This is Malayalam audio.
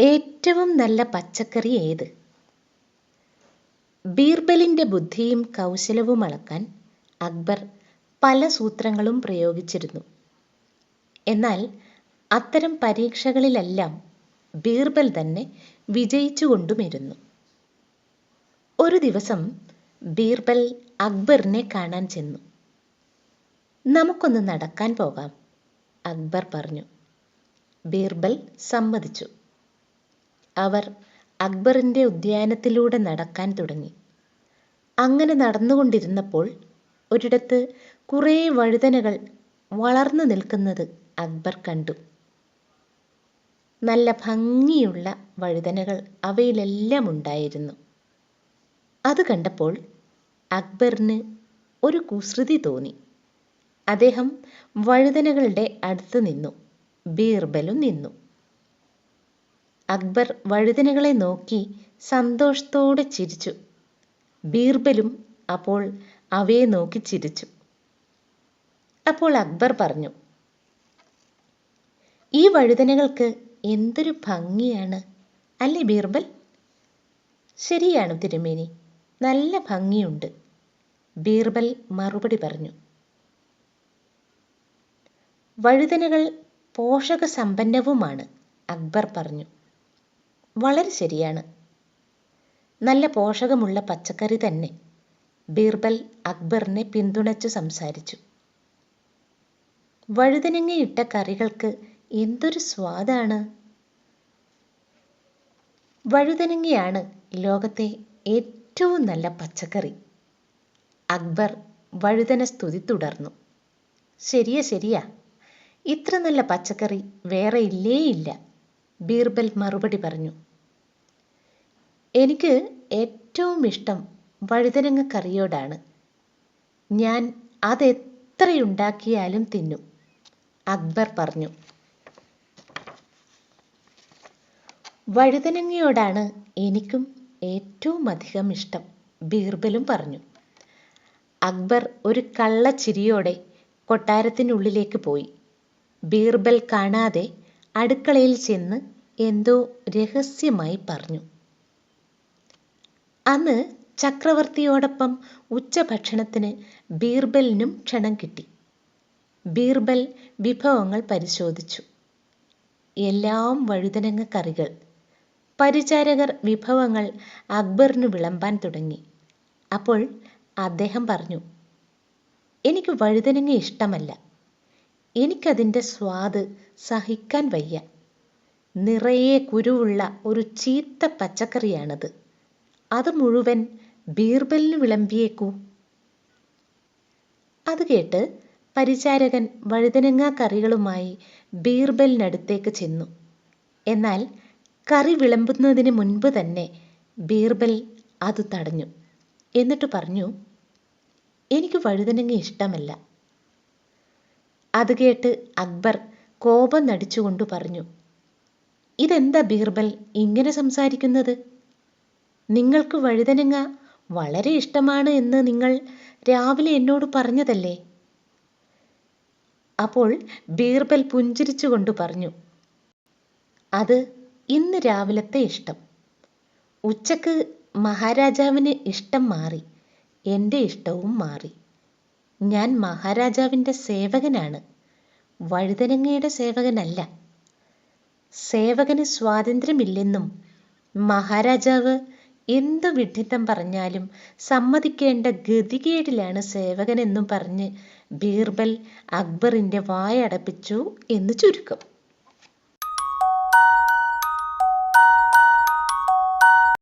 ഏറ്റവും നല്ല പച്ചക്കറി ഏത്? ബീർബലിന്റെ ബുദ്ധിയും കൗശലവും അളക്കാൻ അക്ബർ പല സൂത്രങ്ങളും പ്രയോഗിച്ചിരുന്നു. എന്നാൽ അത്തരം പരീക്ഷകളിലെല്ലാം ബീർബൽ തന്നെ വിജയിച്ചുകൊണ്ടുമിരുന്നു. ഒരു ദിവസം ബീർബൽ അക്ബറിനെ കാണാൻ ചെന്നു. നമുക്കൊന്ന് നടക്കാൻ പോകാം അക്ബർ പറഞ്ഞു. ബീർബൽ സമ്മതിച്ചു. അവർ അക്ബറിന്റെ ഉദ്യാനത്തിലൂടെ നടക്കാൻ തുടങ്ങി. അങ്ങനെ നടന്നുകൊണ്ടിരുന്നപ്പോൾ ഒരിടത്ത് കുറേ വഴുതനകൾ വളർന്നു നിൽക്കുന്നത് അക്ബർ കണ്ടു. നല്ല ഭംഗിയുള്ള വഴുതനകൾ അവയിലെല്ലാം ഉണ്ടായിരുന്നു. അത് കണ്ടപ്പോൾ അക്ബറിന് ഒരു കുസൃതി തോന്നി. അദ്ദേഹം വഴുതനകളുടെ അടുത്ത് നിന്നു ബീർബലും നിന്നു. അക്ബർ വഴുതനകളെ നോക്കി സന്തോഷത്തോടെ ചിരിച്ചു. ബീർബലും അപ്പോൾ അവയെ നോക്കി ചിരിച്ചു. അപ്പോൾ അക്ബർ പറഞ്ഞു ഈ വഴുതനകൾക്ക് എന്തൊരു ഭംഗിയാണ് അല്ലേ ബീർബൽ? ശരിയാണ് തിരുമേനി നല്ല ഭംഗിയുണ്ട്. ബീർബൽ മറുപടി പറഞ്ഞു വഴുതനകൾ പോഷകസമ്പന്നവുമാണ് അക്ബർ പറഞ്ഞു. വളരെ ശരിയാണ്. നല്ല പോഷകമുള്ള പച്ചക്കറി തന്നെ ബീർബൽ അക്ബറിനെ പിന്തുണച്ചു സംസാരിച്ചു. വഴുതനങ്ങയിട്ട കറികൾക്ക് എന്തൊരു സ്വാദാണ്. വഴുതനങ്ങയാണ് ലോകത്തെ ഏറ്റവും നല്ല പച്ചക്കറി. അക്ബർ വഴുതന സ്തുതി തുടർന്നു. ശരിയാ ശരിയാ. ഇത്ര നല്ല പച്ചക്കറി വേറെ ഇല്ലേ ഇല്ല ബീർബൽ മറുപടി പറഞ്ഞു. എനിക്ക് ഏറ്റവും ഇഷ്ടം വഴുതനങ്ങ കറിയോടാണ്. ഞാൻ അതെത്രയുണ്ടാക്കിയാലും തിന്നും അക്ബർ പറഞ്ഞു. വഴുതനങ്ങയോടാണ് എനിക്കും ഏറ്റവും അധികം ഇഷ്ടം ബീർബലും പറഞ്ഞു. അക്ബർ ഒരു കള്ളച്ചിരിയോടെ കൊട്ടാരത്തിനുള്ളിലേക്ക് പോയി. ബീർബൽ കാണാതെ അടുക്കളയിൽ ചെന്ന് എന്തോ രഹസ്യമായി പറഞ്ഞു. അന്ന് ചക്രവർത്തിയോടൊപ്പം ഉച്ചഭക്ഷണത്തിന് ബീർബലിനും ക്ഷണം കിട്ടി. ബീർബൽ വിഭവങ്ങൾ പരിശോധിച്ചു. എല്ലാം വഴുതനങ്ങ കറികൾ. പരിചാരകർ വിഭവങ്ങൾ അക്ബറിന് വിളമ്പാൻ തുടങ്ങി. അപ്പോൾ അദ്ദേഹം പറഞ്ഞു എനിക്ക് വഴുതനങ്ങ ഇഷ്ടമല്ല. എനിക്കതിന്റെ സ്വാദ് സഹിക്കാൻ വയ്യ. നിറയെ കുരുവുള്ള ഒരു ചീത്ത പച്ചക്കറിയാണത്. അത് മുഴുവൻ ബീർബലിന് വിളമ്പിയേക്കൂ. അത് കേട്ട് പരിചാരകൻ വഴുതനങ്ങ കറികളുമായി ബീർബലിനടുത്തേക്ക് ചെന്നു. എന്നാൽ കറി വിളമ്പുന്നതിന് മുൻപ് തന്നെ ബീർബൽ അത് തടഞ്ഞു. എന്നിട്ട് പറഞ്ഞു എനിക്ക് വഴുതനങ്ങ ഇഷ്ടമല്ല. അത് കേട്ട് അക്ബർ കോപം നടിച്ചുകൊണ്ട് പറഞ്ഞു ഇതെന്താ ബീർബൽ ഇങ്ങനെ സംസാരിക്കുന്നത്? നിങ്ങൾക്ക് വഴുതനങ്ങ വളരെ ഇഷ്ടമാണ് എന്ന് നിങ്ങൾ രാവിലെ എന്നോട് പറഞ്ഞതല്ലേ? അപ്പോൾ ബീർബൽ പുഞ്ചിരിച്ചുകൊണ്ട് പറഞ്ഞു അത് ഇന്ന് രാവിലത്തെ ഇഷ്ടം. ഉച്ചയ്ക്ക് മഹാരാജാവിന് ഇഷ്ടം മാറി എന്റെ ഇഷ്ടവും മാറി. ഞാൻ മഹാരാജാവിന്റെ സേവകനാണ്. വഴുതനങ്ങയുടെ സേവകനല്ല. സേവകന് സ്വാതന്ത്ര്യമില്ലെന്നും മഹാരാജാവ് എന്തു വിഡ്ഢിത്തം പറഞ്ഞാലും സമ്മതിക്കേണ്ട ഗതികേടിലാണ് സേവകനെന്നും പറഞ്ഞ് ബീർബൽ അക്ബറിന്റെ വായടപ്പിച്ചു എന്ന് ചുരുക്കം.